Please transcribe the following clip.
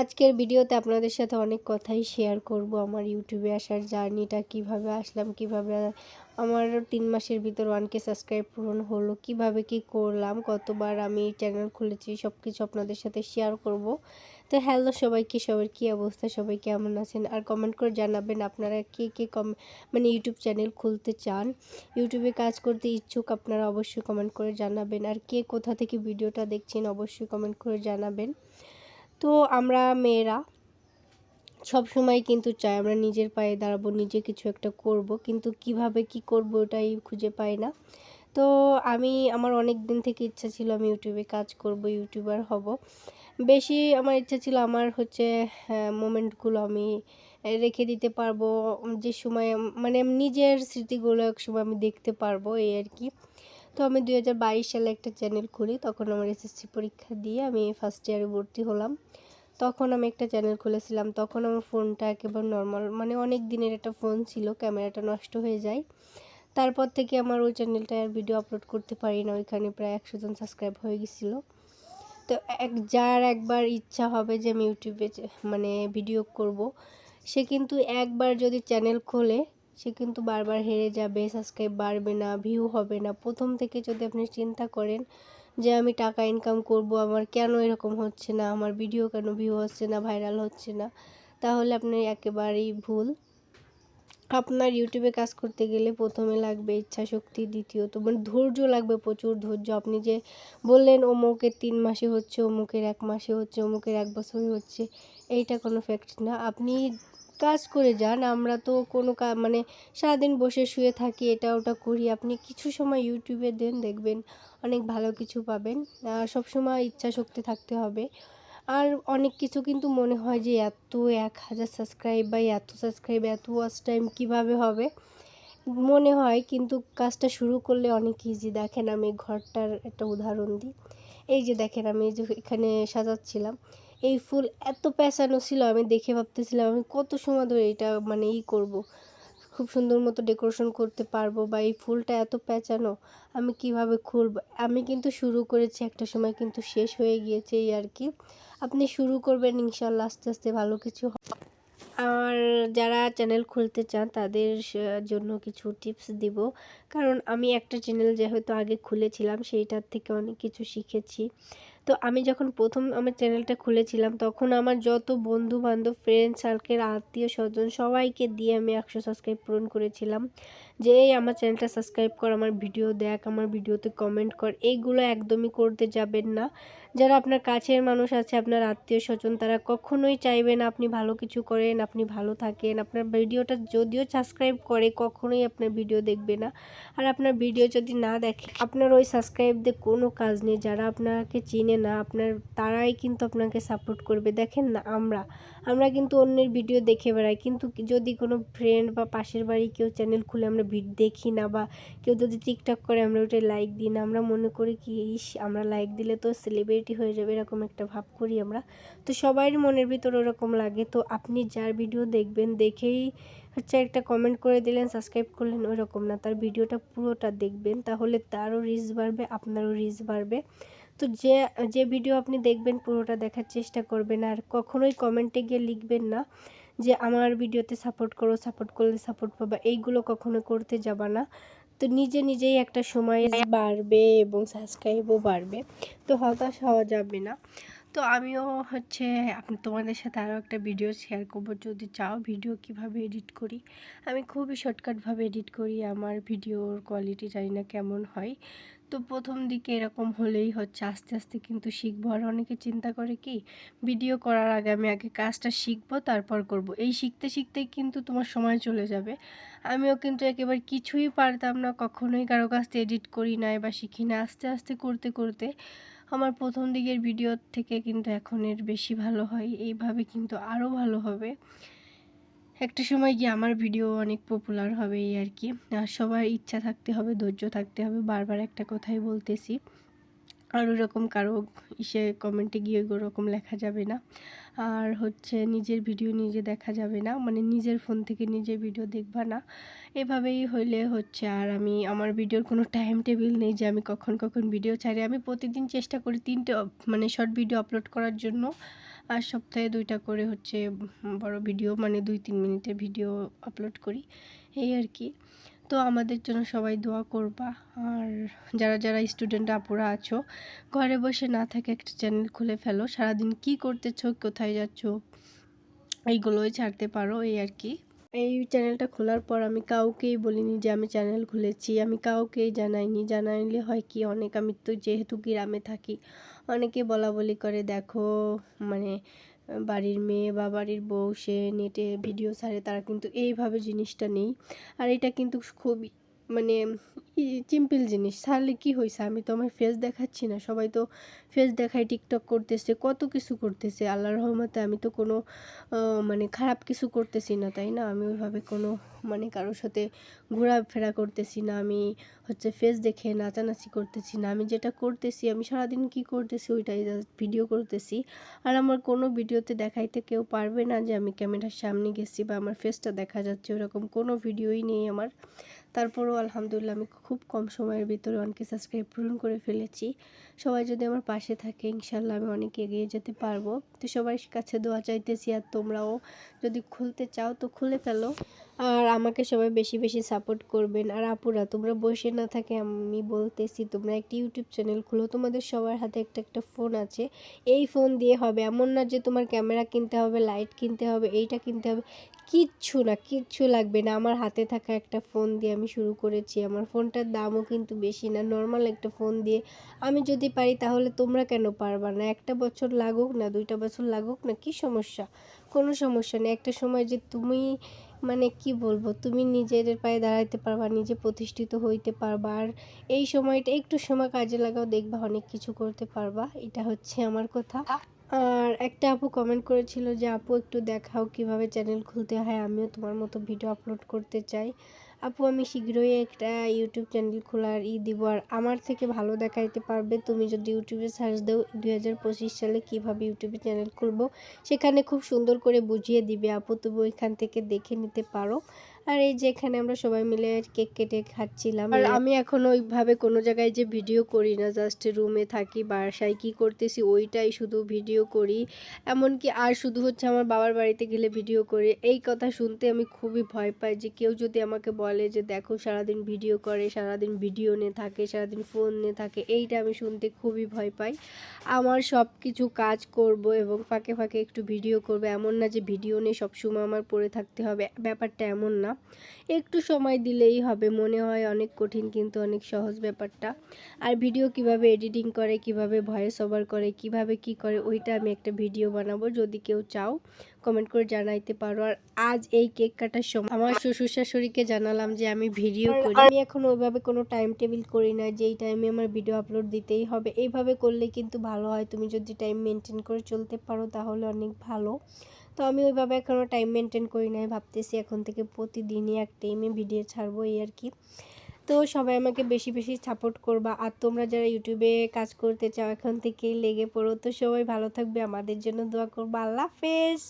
আজকের ভিডিওতে আপনাদের সাথে অনেক কথাই শেয়ার করব, আমার ইউটিউবে আসার জার্নিটা কীভাবে আসলাম, কীভাবে আমার তিন মাসের ভিতর ওয়ানকে সাবস্ক্রাইব পূরণ হলো, কীভাবে কি করলাম, কতবার আমি চ্যানেল খুলেছি সব কিছু আপনাদের সাথে শেয়ার করব। তো হ্যালো সবাইকে, সবার কী অবস্থা, সবাই কেমন আছেন? আর কমেন্ট করে জানাবেন আপনারা কে কে কম মানে ইউটিউব চ্যানেল খুলতে চান। ইউটিউবে কাজ করতে ইচ্ছুক আপনারা অবশ্যই কমেন্ট করে জানাবেন। আর কে কোথা থেকে ভিডিওটা দেখছেন, অবশ্যই কমেন্ট করে জানাবেন। তো আমরা মেয়েরা সব সময় কিন্তু চাই আমরা নিজের পায়ে দাঁড়াবো, নিজে কিছু একটা করব, কিন্তু কীভাবে কি করব ওটাই খুঁজে পাই না। তো আমি, আমার অনেক দিন থেকে ইচ্ছা ছিল আমি ইউটিউবে কাজ করব, ইউটিউবার হব। বেশি আমার ইচ্ছা ছিল আমার হচ্ছে মোমেন্টগুলো আমি রেখে দিতে পারব, যে সময় মানে নিজের স্মৃতিগুলো এক সময় আমি দেখতে পারব, এই আর কি। তো আমি দু হাজার বাইশ সালে একটা চ্যানেল খুলি, তখন আমার এসএসসি পরীক্ষা দিয়ে আমি ফার্স্ট ইয়ারে ভর্তি হলাম। তখন আমি একটা চ্যানেল খুলেছিলাম, তখন আমার ফোনটা একেবারে নর্মাল মানে অনেক দিনের একটা ফোন ছিল ক্যামেরাটা নষ্ট হয়ে যায়। তারপর থেকে আমার ওই চ্যানেলটায় আর ভিডিও আপলোড করতে পারি না, ওইখানে প্রায় একশো জন সাবস্ক্রাইব হয়ে গেছিল। তো এক, যার একবার ইচ্ছা হবে যে আমি ইউটিউবে মানে ভিডিও করব, সে কিন্তু একবার যদি চ্যানেল খোলে সে কিন্তু বারবার হেরে যাবে সাবস্ক্রাইব বাড়বে না ভিউ হবে না। প্রথম থেকে যদি আপনি চিন্তা করেন যে আমি টাকা ইনকাম করব, আমার কেন এরকম হচ্ছে না? আমার ভিডিও কেন ভিউ হচ্ছে না ভাইরাল হচ্ছে না? তাহলে আপনি একেবারেই ভুল। আপনার ইউটিউবে কাজ করতে গেলে প্রথমে লাগবে ইচ্ছা শক্তি দ্বিতীয়ত মানে ধৈর্য লাগবে প্রচুর ধৈর্য। আপনি যে বললেন, অমুকের তিন মাসে হচ্ছে, অমুকের এক মাসে হচ্ছে, অমুকের এক বছরে হচ্ছে, এইটা কোনো ফ্যাক্ট না। আপনি কাজ করে যান, আমরা তো কোনো মানে সারাদিন বসে শুয়ে থাকি, এটা ওটা করি। আপনি কিছু সময় ইউটিউবে দেন, দেখবেন অনেক ভালো কিছু পাবেন। সব সময় ইচ্ছা শক্তি থাকতে হবে। আর অনেক কিছু কিন্তু মনে হয় যে, এত এক হাজার সাবস্ক্রাইব বা এত সাবস্ক্রাইব এত ওয়াচ টাইম কীভাবে হবে? মনে হয়, কিন্তু কাজটা শুরু করলে অনেক ইজি দেখেন আমি ঘরটার একটা উদাহরণ দিই। এই যে দেখেন আমি যে এখানে সাজাচ্ছিলাম। এই ফুল এত প্যাঁচানো ছিল, আমি দেখে ভাবতেছিলাম আমি কত সময় ধরে এটা মানে ই করব। খুব সুন্দর মতো ডেকোরেশন করতে পারব বা এই ফুলটা এত প্যাঁচানো আমি কীভাবে খুলব? আমি কিন্তু শুরু করেছি একটা সময় কিন্তু শেষ হয়ে গিয়েছে এই আর কি। আপনি শুরু করবেন ইনশাল্লাহ আস্তে আস্তে ভালো কিছু আর যারা চ্যানেল খুলতে চান তাদের জন্য কিছু টিপস দিব। কারণ আমি একটা চ্যানেল যেহেতু আগে খুলেছিলাম সেইটার থেকে অনেক কিছু শিখেছি। তো আমি যখন প্রথম আমার চ্যানেলটা খুলেছিলাম, তখন আমার যত বন্ধু বান্ধব ফ্রেন্ড সার্কেল আত্মীয় স্বজন সবাইকে দিয়ে আমি একশো সাবস্ক্রাইব পূরণ করেছিলাম। যে এই আমার চ্যানেলটা সাবস্ক্রাইব কর, আমার ভিডিও দেখ, আমার ভিডিওতে কমেন্ট কর, এইগুলো একদমই করতে যাবেন না। যারা আপনার কাছের মানুষ আছে, আপনার আত্মীয় স্বজন, তারা কখনোই চাইবে না আপনি ভালো কিছু করেন, আপনি ভালো থাকেন। আপনার ভিডিওটা যদিও সাবস্ক্রাইব করে, কখনোই আপনার ভিডিও দেখবে না। আর আপনার ভিডিও যদি না দেখে, আপনার ওই সাবস্ক্রাইব দিয়ে কোনো কাজ নেই। যারা আপনাকে চিনে না, আপনার, তারাই কিন্তু আপনাকে সাপোর্ট করবে। দেখেন না, আমরা আমরা কিন্তু অন্যের ভিডিও দেখে বেড়াই। কিন্তু যদি কোনো ফ্রেন্ড বা পাশের বাড়ি কেউ চ্যানেল খুলে আমরা ভিড দেখি না বা কেউ যদি টিকটক করে, আমরা ওটাই লাইক দিই না। আমরা মনে করি কি, ইস, আমরা লাইক দিলে তো সেলিব্রিটি হয়ে যাবে, এরকম একটা ভাব করি আমরা। তো সবাই মনের ভিতর ওরকম লাগে। তো আপনি যার ভিডিও দেখবেন, দেখেই হচ্ছে একটা কমেন্ট করে দিলেন সাবস্ক্রাইব করলেন ওই রকম না। তার ভিডিওটা পুরোটা দেখবেন, তাহলে তারও রিচ বাড়বে, আপনারও রিচ বাড়বে। তো যে যে ভিডিও আপনি দেখবেন, পুরোটা দেখার চেষ্টা করবেন। আর কখনোই কমেন্টে গিয়ে লিখবেন না যে, আমার ভিডিওতে সাপোর্ট করো সাপোর্ট করলে সাপোর্ট পাবা। এইগুলো কখনো করতে যাবা না। তো নিজে নিজেই একটা সময় বাড়বে এবং সাবস্ক্রাইবও বাড়বে। তো হতাশ হওয়া যাবে না। তো আমিও হচ্ছে, আপনি তোমাদের সাথে আরও একটা ভিডিও শেয়ার করব। যদি চাও ভিডিও কীভাবে এডিট করি? আমি খুবই শর্টকাটভাবে এডিট করি। আমার ভিডিওর কোয়ালিটি জানি না কেমন হয়। তো প্রথম দিকে এরকম হলেই হচ্ছে আস্তে আস্তে কিন্তু শিখব। আর অনেকে চিন্তা করে কি ভিডিও করার আগে আমি আগে কাজটা শিখব, তারপর করব। এই শিখতে শিখতেই কিন্তু তোমার সময় চলে যাবে। আমিও কিন্তু একেবারে কিছুই পারতাম না, কখনোই কারও কাছ থেকে এডিট করি নাই বা শিখি না আস্তে আস্তে করতে করতে আমার প্রথম দিকের ভিডিও থেকে কিন্তু এখন এর বেশি ভালো হয়। এইভাবে কিন্তু আরও ভালো হবে। একটা সময় গিয়ে আমার ভিডিও অনেক পপুলার হবে এই আর কি। আর সবার ইচ্ছা থাকতে হবে, ধৈর্য থাকতে হবে, বারবার একটা কথাই বলতেছি। আর ওরকম কারও ইসে কমেন্টে গিয়ে ওরকম লেখা যাবে না। আর হচ্ছে নিজের ভিডিও নিজে দেখা যাবে না মানে নিজের ফোন থেকে নিজের ভিডিও দেখবা না। এভাবেই হইলে হচ্ছে আর আমি, আমার ভিডিওর কোনো টাইম টেবিল নেই যে আমি কখন কখন ভিডিও ছাড়ি। আমি প্রতিদিন চেষ্টা করি তিনটে মানে শর্ট ভিডিও আপলোড করার জন্য। আর সপ্তাহে দুইটা করে হচ্ছে বড় ভিডিও মানে দুই তিন মিনিটের ভিডিও আপলোড করি, এই আর কি। তো আমাদের জন্য সবাই দোয়া করবা। আর যারা যারা স্টুডেন্ট আপুরা আছো, ঘরে বসে না থাকে একটা চ্যানেল খুলে ফেলো। সারাদিন কি করতেছো, কোথায় যাচ্ছ, এইগুলোই ছাড়তে পারো, এই আর কি। এই চ্যানেলটা খোলার পর আমি কাউকেই বলিনি যে আমি চ্যানেল খুলেছি। আমি কাউকেই জানাইনি। জানাইলে হয় কি? অনেক আমি তো যেহেতু গ্রামে থাকি, অনেকে বলা বলি করে, দেখো মানে বাড়ির মেয়ে বা বাড়ির বউ, সে নেটে ভিডিও ছাড়ে, তারা কিন্তু এইভাবে জিনিসটা নেই। আর এটা কিন্তু খুবই মানে সিম্পল জিনিস। তাহলে কি হয়েছে আমি তো আমার ফেস দেখাচ্ছি না। সবাই তো ফেস দেখায় টিকটক করতেছে, কত কিছু করতেছে। আল্লাহর রহমতে আমি তো কোনো মানে খারাপ কিছু করতেছি না, তাই না? আমি ওইভাবে কোনো মানে কারোর সাথে ঘোরাফেরা করতেছি না। আমি হচ্ছে ফেস দেখে নাচানাচি করতেছি না। আমি যেটা করতেছি, আমি সারাদিন কি করতেছি, ওইটাই ভিডিও করতেছি। আর আমার কোনো ভিডিওতে দেখাইতে কেউ পারবে না যে আমি ক্যামেরার সামনে গেছি বা আমার ফেসটা দেখা যাচ্ছে, ওরকম কোনো ভিডিওই নেই আমার। তারপরও আলহামদুলিল্লাহ আমি খুব কম সময়ের ভিতরে অনেকে সাবস্ক্রাইব পূরণ করে ফেলেছি। সবাই যদি আমার পাশে থাকে ইনশাল্লাহ আমি অনেক এগিয়ে যেতে পারব। তো সবার কাছে দোয়া চাইতেছি আর তোমরাও যদি খুলতে চাও তো খুলে ফেলো। আর আমাকে সবাই বেশি বেশি সাপোর্ট করবেন। আর আপুরা, তোমরা বসে না থাকে আমি বলতেছি, তোমরা একটি ইউটিউব চ্যানেল খুলো। তোমাদের সবার হাতে একটা একটা ফোন আছে। এই ফোন দিয়ে হবে এমন না যে তোমার ক্যামেরা কিনতে হবে, লাইট কিনতে হবে, এইটা কিনতে হবে। কিচ্ছু না, কিচ্ছু লাগবে না। আমার হাতে থাকা একটা ফোন দিয়ে আমি শুরু করেছি। আমার ফোনটার দামও কিন্তু বেশি না। নর্মাল একটা ফোন দিয়ে আমি যদি পারি তাহলে তোমরা কেন পারবা না? একটা বছর লাগুক না, দুইটা বছর লাগুক না, কি সমস্যা? কোনো সমস্যা নেই। একটা সময় যে তুমি মানে কি বলব, তুমি নিজের পায়ে দাঁড়াইতে পারবা, নিজে প্রতিষ্ঠিত হইতে পারবা। আর এই সময়টা একটু সময় কাজে লাগাও, দেখবা অনেক কিছু করতে পারবা। এটা হচ্ছে আমার কথা। আর একটা আপু কমেন্ট করেছিল যে, আপু, একটু দেখাও কীভাবে চ্যানেল খুলতে হয়? আমিও তোমার মতো ভিডিও আপলোড করতে চাই। আপু, আমি শীঘ্রই একটা ইউটিউব চ্যানেল খোলার ই দিব। আর আমার থেকে ভালো দেখাইতে পারবে। তুমি যদি ইউটিউবে সার্চ দাও দু হাজার পঁচিশ সালে কীভাবে ইউটিউবে চ্যানেল খুলবো, সেখানে খুব সুন্দর করে বুঝিয়ে দিবে। আপু, তুমি ওইখান থেকে দেখে নিতে পারো। আর এই যে এখানে আমরা সবাই মিলে কেক কেটে খাচ্ছিলাম। আর আমি এখন ওইভাবে কোনো জায়গায় যে ভিডিও করি না জাস্ট রুমে থাকি, বাসায় কি করতেছি ওইটাই শুধু ভিডিও করি। এমনকি আর শুধু হচ্ছে আমার বাবার বাড়িতে গেলে ভিডিও করি। এই কথা শুনতে আমি খুবই ভয় পাই যে কেউ যদি আমাকে বলে যে দেখো সারাদিন ভিডিও করে, সারাদিন ভিডিও নিয়ে থাকে, সারাদিন ফোন নিয়ে থাকে, এইটা আমি শুনতে খুবই ভয় পাই। আমার সব কিছু কাজ করব এবং ফাঁকে ফাঁকে একটু ভিডিও করব। এমন না যে ভিডিও নিয়ে সবসময় আমার পড়ে থাকতে হবে। ব্যাপারটা এমন না। একটু সময় দিলেই হবে। মনে হয় অনেক কঠিন কিন্তু অনেক সহজ ব্যাপারটা। আর ভিডিও কীভাবে এডিটিং করে, কীভাবে ভয়েস ওভার করে, কীভাবে কি করে, ওইটা আমি একটা ভিডিও বানাবো। যদি কেউ চাও কমেন্ট করে জানাইতে পারো। আর আজ এই কেক কাটার সময় আমার শ্বশুর শাশুড়িকে জানালাম যে আমি ভিডিও করি। আমি এখন ওইভাবে কোনো টাইম টেবিল করি না যে এই টাইমে আমার ভিডিও আপলোড দিতেই হবে। এইভাবে করলে কিন্তু ভালো হয়। তুমি যদি টাইম মেনটেন করে চলতে পারো তাহলে অনেক ভালো। তো আমি ওইভাবে এখনও টাইম মেনটেন করি নাই। ভাবতেছি এখন থেকে প্রতিদিনই এক টাইমে ভিডিও ছাড়বো এই আর কি। তো সবাই আমাকে বেশি বেশি সাপোর্ট করবা। আর তোমরা যারা ইউটিউবে কাজ করতে চাও এখন থেকেই লেগে পড়ো। তো সবাই ভালো থাকবে। আমাদের জন্য দোয়া করব। আল্লাহ হাফেজ।